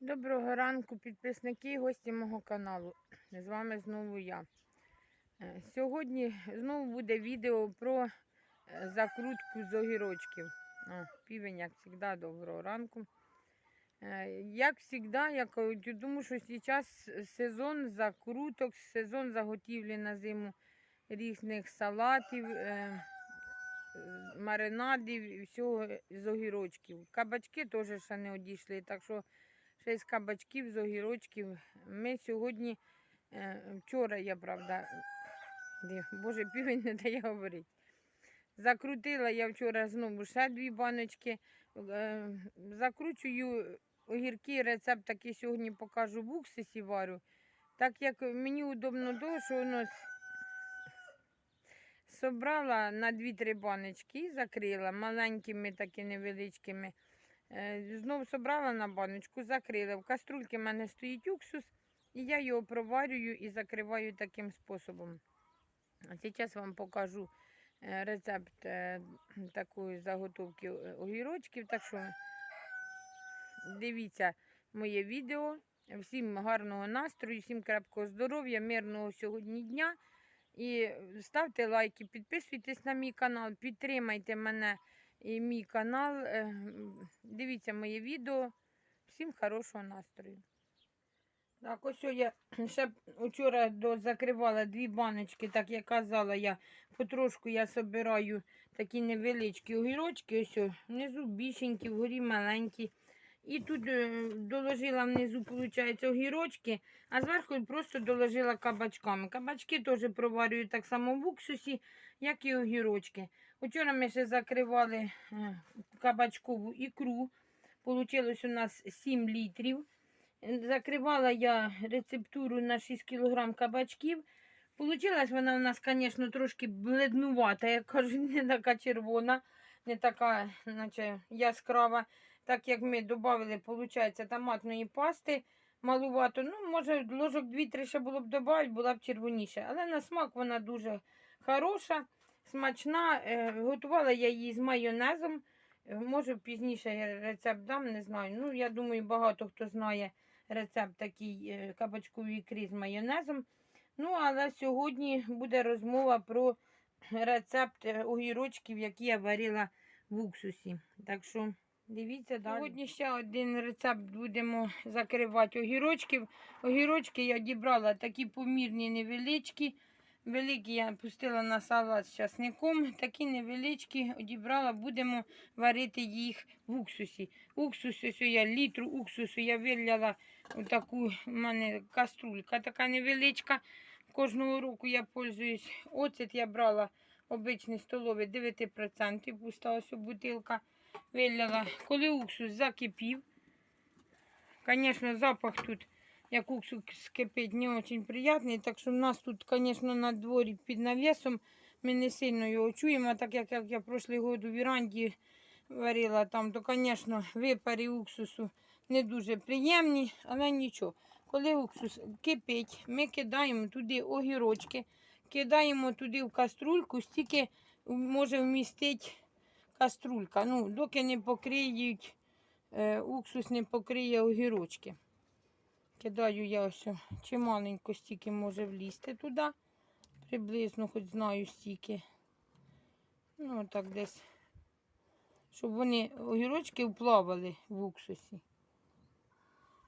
Доброго ранку, підписники і гості мого каналу. З вами знову я. Е, Сьогодні знову буде відео про е, закрутку з огірочків. О, півень, як завжди, доброго ранку. Е, Як завжди, я тому що зараз сезон закруток, сезон заготівлі на зиму різних салатів, маринадів і всього з огірочків. Кабачки теж ще не одійшли, так що ще з кабачків, з огірочків. Ми сьогодні, е, вчора я, правда, боже, півень не дає говорити. Закрутила я вчора знову ще дві баночки. Е, Закручую огірки, рецепт такий сьогодні покажу в уксусі варю. Так як мені удобно того, що воно с- собрала на 2-3 баночки і закрила маленькими такими невеличкими. Е, Знову собрала на баночку, закрила. В каструльці в мене стоїть уксус, і я його проварюю і закриваю таким способом. Зараз вам покажу е, рецепт е, такої заготовки огірочків. Так що дивіться моє відео. Всім гарного настрою, всім крепкого здоров'я, мирного сьогодні дня. І ставте лайки, підписуйтесь на мій канал, підтримайте мене і мій канал. Е, Дивіться моє відео. Всім хорошого настрою. Так, ось я ще вчора закривала дві баночки, так як казала я. Потрошку я собираю такі невеличкі огірочки. Ось внизу більшенькі, вгорі маленькі. І тут е, доложила внизу, виходить, огірочки, а зверху просто доложила кабачками. Кабачки теж проварюю так само в уксусі, як і огірочки. Вчора ми ще закривали е, кабачкову ікру. Получилось у нас 7 літрів. Закривала я рецептуру на 6 кг кабачків. Получилась вона у нас, звісно, трошки бледнувата, як кажуть, не така червона, не така, наче яскрава. Так як ми додали, виходить, томатної пасти малувато. Ну, може, ложок 2-3 ще було б додати, була б червоніша. Але на смак вона дуже хороша, смачна. Е, Готувала я її з майонезом. Е, Може, пізніше я рецепт дам, не знаю. Ну, я думаю, багато хто знає рецепт такий е, кабачкової ікри з майонезом. Ну, але сьогодні буде розмова про рецепт огірочків, які я варила в уксусі. Так що дивіться далі. Сьогодні ще один рецепт будемо закривати огірочків. Огірочки я дібрала такі помірні невеличкі. Великі я пустила на салат з часником. Такі невеличкі одібрала, будемо варити їх в уксусі. Уксус, ось я літру уксусу я виляла у таку, в мене каструлька така невеличка. Кожного року я пользуюсь. Оцет я брала обичний столовий 9%, пуста бутилка. Виляла. Коли уксус закипів, звісно, запах тут, як уксус кипить, не дуже приємний. Так що в нас тут, звісно, на дворі під навісом ми не сильно його чуємо. Так як, як я прошлий год у віранді варила там, то, звісно, випари уксусу не дуже приємні, але нічого. Коли уксус кипить, ми кидаємо туди огірочки, кидаємо туди в каструльку, стільки може вмістити каструлька. Ну, доки не покриють, е, уксус не покриє огірочки. Кидаю я ось чималенько стільки може влізти туди. Приблизно, хоч знаю стільки. Ну, так десь. Щоб вони огірочки вплавали в уксусі.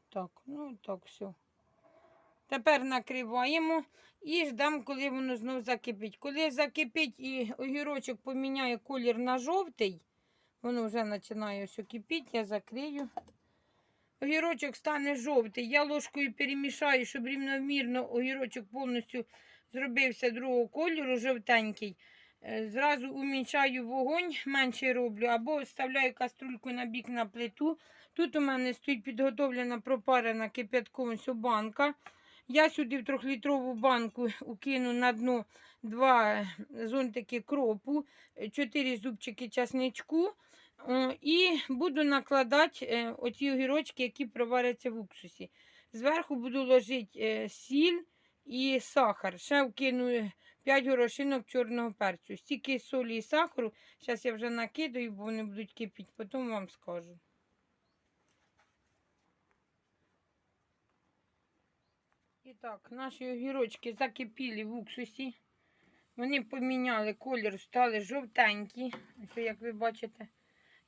Так, ну так все. Тепер накриваємо і ждемо, коли воно знов закипить. Коли закипить і огірочок поміняє колір на жовтий, воно вже починає ось кипіти, я закрию. Огірочок стане жовтий. Я ложкою перемішаю, щоб рівномірно огірочок повністю зробився другого кольору, жовтенький. Е, Зразу умінчаю вогонь, менше роблю, або ставляю каструльку на бік на плиту. Тут у мене стоїть підготовлена пропарена кип'ятком ось банка. Я сюди в трьохлітрову банку укину на дно два зонтики кропу, е, чотири зубчики часничку. І буду накладати е, оці огірочки, які проваряться в уксусі. Зверху буду ложити е, сіль і сахар. Ще вкину 5 горошинок чорного перцю. Стільки солі і сахару. Зараз я вже накидаю, бо вони будуть кипіти, потім вам скажу. І так, наші огірочки закипіли в уксусі. Вони поміняли колір, стали жовтенькі. Ось, як ви бачите.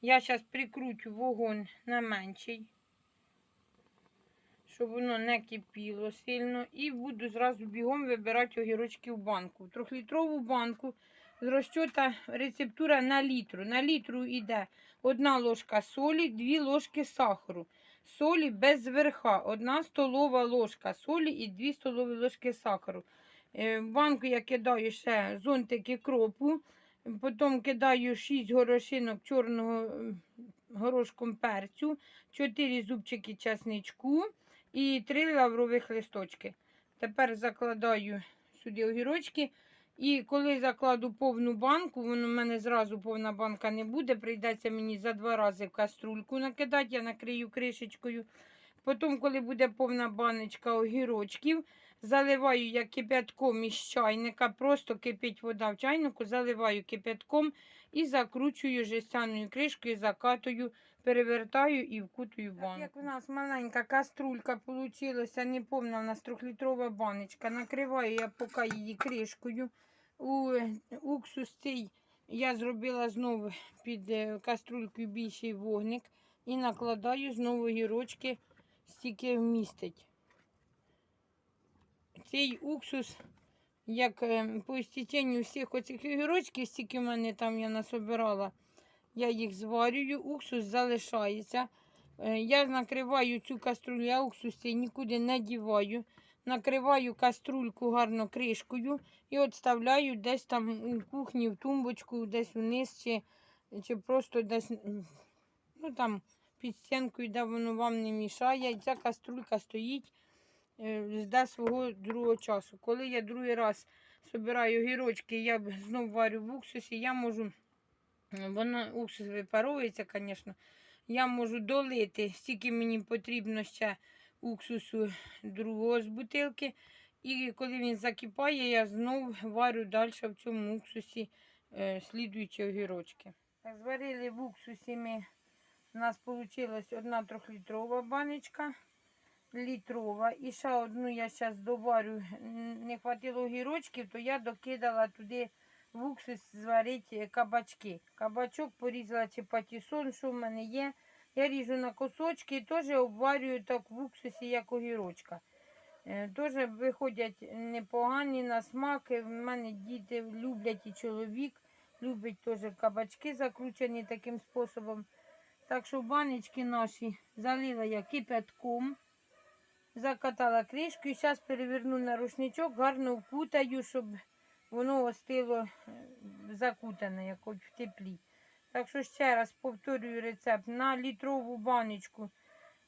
Я зараз прикручу вогонь на менший, щоб воно не кипіло сильно. І буду зразу бігом вибирати огірочки в банку. Трьохлітрову банку з розчота рецептура на літру. На літру йде одна ложка солі, дві ложки сахару. Солі без верха, одна столова ложка солі і дві столові ложки сахару. Е, В банку я кидаю ще зонтики кропу, потім кидаю 6 горошинок чорного горошком перцю, 4 зубчики чесничку і 3 лаврових листочки. Тепер закладаю сюди огірочки. І коли закладу повну банку, воно в мене зразу повна банка не буде. Прийдеться мені за два рази в каструльку накидати, я накрию кришечкою. Потім, коли буде повна баночка огірочків, заливаю я кип'ятком із чайника, просто кипить вода в чайнику, заливаю кип'ятком і закручую жестяною кришкою, закатую, перевертаю і вкутую банку. Як у нас маленька каструлька вийшла, не повна у нас трьохлітрова баночка. Накриваю я поки її кришкою. У уксус цей я зробила знову під е, каструлькою більший вогник і накладаю знову гірочки, стільки вмістить. Цей уксус, як е, по істеченню всіх оцих огірочків, стільки в мене там я насобирала, я їх зварюю, уксус залишається. Е, Я накриваю цю каструлю, я уксус цей нікуди не діваю. Накриваю каструльку гарно кришкою і відставляю десь там у кухні, в тумбочку, десь вниз, чи, чи просто десь ну, там, під стінкою, де воно вам не мішає. І ця каструлька стоїть, е, жде свого другого часу. Коли я другий раз збираю гірочки, я знов варю в уксусі, я можу, воно уксус випаровується, звісно, я можу долити, стільки мені потрібно ще уксусу другого з бутилки. І коли він закипає, я знову варю далі в цьому уксусі е, слідуючі огірочки. Так, зварили в уксусі ми. У нас вийшла одна трьохлітрова баночка, літрова. І ще одну я зараз доварю. Не хватило огірочків, то я докидала туди в уксус зварити кабачки. Кабачок порізала чи патісон, що в мене є. Я ріжу на кусочки і теж обварюю так в уксусі, як огірочка. Е, Теж виходять непогані на смак. В мене діти люблять і чоловік, любить теж кабачки закручені таким способом. Так що баночки наші залила я кипятком, закатала кришку і зараз переверну на рушничок, гарно вкутаю, щоб воно остило е, закутане, як в теплі. Так що ще раз повторюю рецепт. На літрову баночку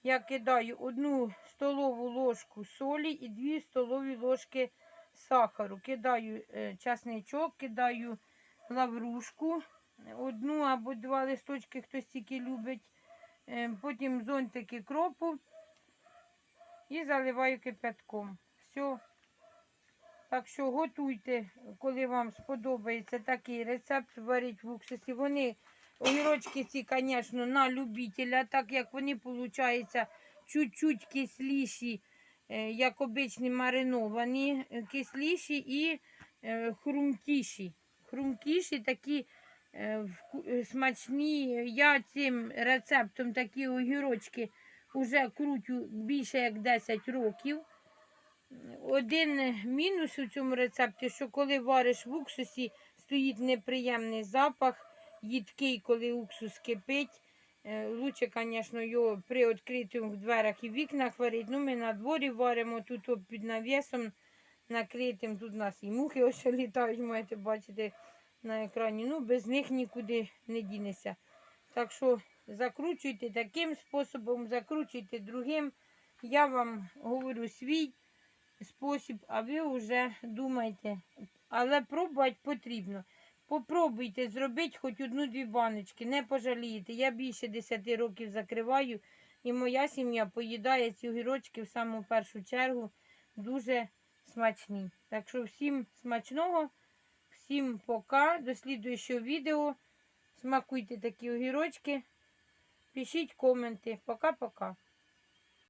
я кидаю одну столову ложку солі і дві столові ложки сахару. Кидаю е, часничок, кидаю лаврушку, одну або два листочки, хтось тільки любить. Е, Потім зонтики кропу і заливаю кипятком. Все. Так що готуйте, коли вам сподобається такий рецепт, варіть в уксусі. Вони, огірочки ці, звісно, на любителя, так як вони, виходить, чуть-чуть кисліші, е, як обичні мариновані, е, кисліші і е, хрумкіші. Хрумкіші такі смачні. Я цим рецептом такі огірочки вже крутю більше як 10 років. Один мінус у цьому рецепті, що коли вариш в уксусі, стоїть неприємний запах, їдкий, коли уксус кипить. Е, Лучше, звісно, його при відкритих дверях і вікнах варити. Ну, ми на дворі варимо, тут під навісом накритим. Тут у нас і мухи ось літають, можете бачити на екрані. Ну, без них нікуди не дінеся. Так що закручуйте таким способом, закручуйте другим. Я вам говорю свій спосіб, а ви вже думайте. Але пробувати потрібно. Попробуйте зробити хоч одну-дві баночки, не пожалієте. Я більше 10 років закриваю, і моя сім'я поїдає ці огірочки в саму першу чергу дуже смачні. Так що всім смачного, всім пока. До слідуючого відео. Смакуйте такі огірочки. Пишіть коменти. Пока-пока.